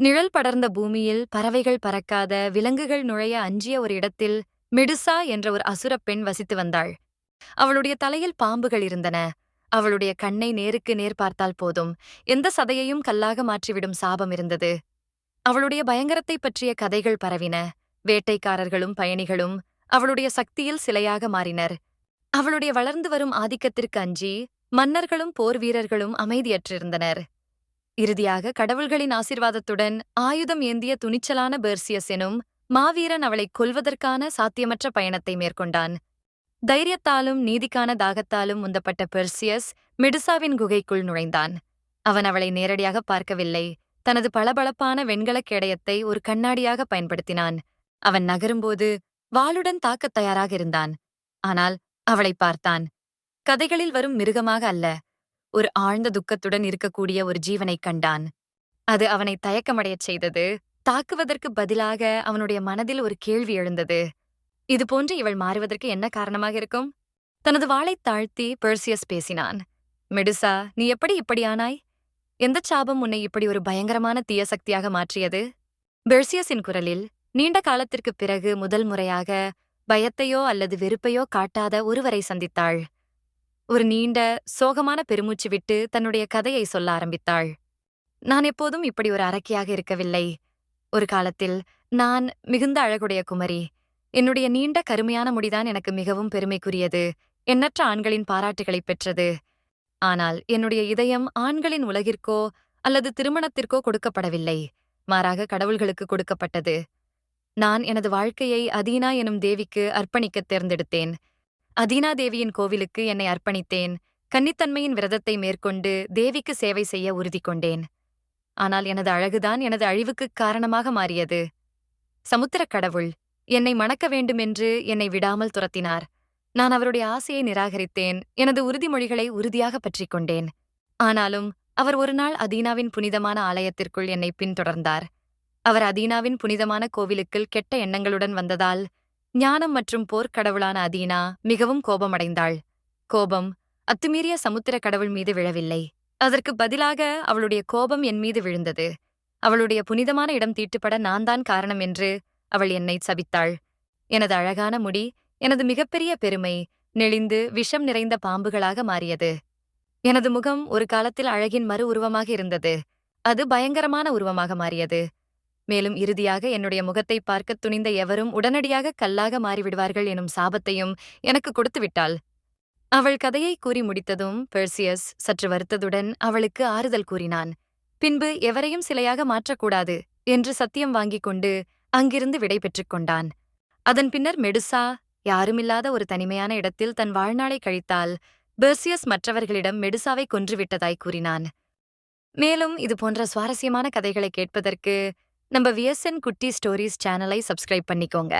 நிழல் படர்ந்த பூமியில் பறவைகள் பறக்காத விலங்குகள் நுழைய அஞ்சிய ஒரு இடத்தில் மிடுசா என்ற ஒரு அசுரப் பெண் வசித்து வந்தாள். அவளுடைய தலையில் பாம்புகள் இருந்தன. அவளுடைய கண்ணை நேருக்கு நேர் பார்த்தால் போதும். எந்த சதையையும் கல்லாக மாற்றிவிடும் சாபம் இருந்தது. அவளுடைய பயங்கரத்தைப் பற்றிய கதைகள் பரவின. வேட்டைக்காரர்களும் பயணிகளும் அவளுடைய சக்தியில் சிலையாக மாறினர். அவளுடைய வளர்ந்து வரும் ஆதிக்கத்திற்கு அஞ்சி மன்னர்களும் போர் வீரர்களும் அமைதியற்றிருந்தனர். இறுதியாக கடவுள்களின் ஆசிர்வாதத்துடன் ஆயுதம் ஏந்திய துணிச்சலான பெர்சியஸ் எனும் மாவீரன் அவளைக் கொல்வதற்கான சாத்தியமற்ற பயணத்தை மேற்கொண்டான். தைரியத்தாலும் நீதிக்கான தாகத்தாலும் உந்தப்பட்ட பெர்சியஸ் மெடுசாவின் குகைக்குள் நுழைந்தான். அவன் அவளை நேரடியாக பார்க்கவில்லை. தனது பளபளப்பான வெண்கலக் கேடயத்தை ஒரு கண்ணாடியாக பயன்படுத்தினான். அவன் நகரும்போது வாளுடன் தாக்கத் தயாராக இருந்தான். ஆனால் அவளை பார்த்தான். கதைகளில் வரும் மிருகமாக அல்ல. ஒரு ஆழ்ந்த துக்கத்துடன் இருக்கக்கூடிய ஒரு ஜீவனைக் கண்டான். அது அவனை தயக்கமடையச் செய்தது. தாக்குவதற்கு பதிலாக அவனுடைய மனதில் ஒரு கேள்வி எழுந்தது. இதுபோன்று இவள் மாறுவதற்கு என்ன காரணமாக இருக்கும்? தனது வாளைத் தாழ்த்தி பெர்சியஸ் பேசினான். மெடுசா நீ எப்படி இப்படியானாய் எந்த சாபம் உன்னை இப்படி ஒரு பயங்கரமான தீய சக்தியாக மாற்றியது? பெர்சியஸின் குரலில் நீண்ட காலத்திற்குப் பிறகு முதல் முறையாக பயத்தையோ அல்லது வெறுப்பையோ காட்டாத ஒருவரை சந்தித்தாள். ஒரு நீண்ட சோகமான பெருமூச்சு விட்டு தன்னுடைய கதையை சொல்ல ஆரம்பித்தாள். நான் எப்போதும் இப்படி ஒரு அரக்கியாக இருக்கவில்லை. ஒரு காலத்தில் நான் மிகுந்த அழகுடைய குமரி. என்னுடைய நீண்ட கருமையான முடிதான் எனக்கு மிகவும் பெருமைக்குரியது. எண்ணற்ற ஆண்களின் பாராட்டுகளைப் பெற்றது. ஆனால் என்னுடைய இதயம் ஆண்களின் உலகிற்கோ அல்லது திருமணத்திற்கோ கொடுக்கப்படவில்லை. மாறாக கடவுள்களுக்கு கொடுக்கப்பட்டது. நான் எனது வாழ்க்கையை அதீனா எனும் தேவிக்கு அர்ப்பணிக்கத் தேர்ந்தெடுத்தேன். அதீனா தேவியின் கோவிலுக்கு என்னை அர்ப்பணித்தேன். கன்னித்தன்மையின் விரதத்தை மேற்கொண்டு தேவிக்கு சேவை செய்ய உறுதி கொண்டேன். ஆனால் எனது அழகுதான் எனது அழிவுக்குக் காரணமாக மாறியது. சமுத்திரக் கடவுள் என்னை மணக்க வேண்டுமென்று என்னை விடாமல் துரத்தினார். நான் அவருடைய ஆசையை நிராகரித்தேன். எனது உறுதிமொழிகளை உறுதியாக பற்றிக் கொண்டேன். ஆனாலும் அவர் ஒருநாள் அதீனாவின் புனிதமான ஆலயத்திற்குள் என்னை பின்தொடர்ந்தார். அவர் அதீனாவின் புனிதமான கோவிலுக்குள் கெட்ட எண்ணங்களுடன் வந்ததால் ஞானம் மற்றும் போர்க்கடவுளான அதீனா மிகவும் கோபமடைந்தாள். கோபம் அத்துமீறிய சமுத்திர கடவுள் மீது விழவில்லை. அதற்கு பதிலாக அவளுடைய கோபம் என் மீது விழுந்தது. அவளுடைய புனிதமான இடம் தீட்டுப்பட நான் தான் காரணம் என்று அவள் என்னை சபித்தாள். எனது அழகான முடி எனது மிகப்பெரிய பெருமை நெளிந்து விஷம் நிறைந்த பாம்புகளாக மாறியது. எனது முகம் ஒரு காலத்தில் அழகின் மறு உருவமாக இருந்தது. அது பயங்கரமான உருவமாக மாறியது. மேலும் இறுதியாக என்னுடைய முகத்தை பார்க்கத் துணிந்த எவரும் உடனடியாக கல்லாக மாறிவிடுவார்கள் எனும் சாபத்தையும் எனக்கு கொடுத்துவிட்டாள். அவள் கதையை கூறி முடித்ததும் பெர்சியஸ் சற்று வருத்ததுடன் அவளுக்கு ஆறுதல் கூறினான். பின்பு எவரையும் சிலையாக மாற்றக்கூடாது என்று சத்தியம் வாங்கிக் கொண்டு அங்கிருந்து விடை பெற்றுக் கொண்டான். அதன் பின்னர் மெடுசா யாருமில்லாத ஒரு தனிமையான இடத்தில் தன் வாழ்நாளை கழித்தால் பெர்சியஸ் மற்றவர்களிடம் மெடுசாவை கொன்றுவிட்டதாய் கூறினான். மேலும் இது போன்ற சுவாரஸ்யமான கதைகளை கேட்பதற்கு நம்ம விஎஸ்என் குட்டி ஸ்டோரிஸ் சேனலை சப்ஸ்கிரைப் பண்ணிக்கோங்க.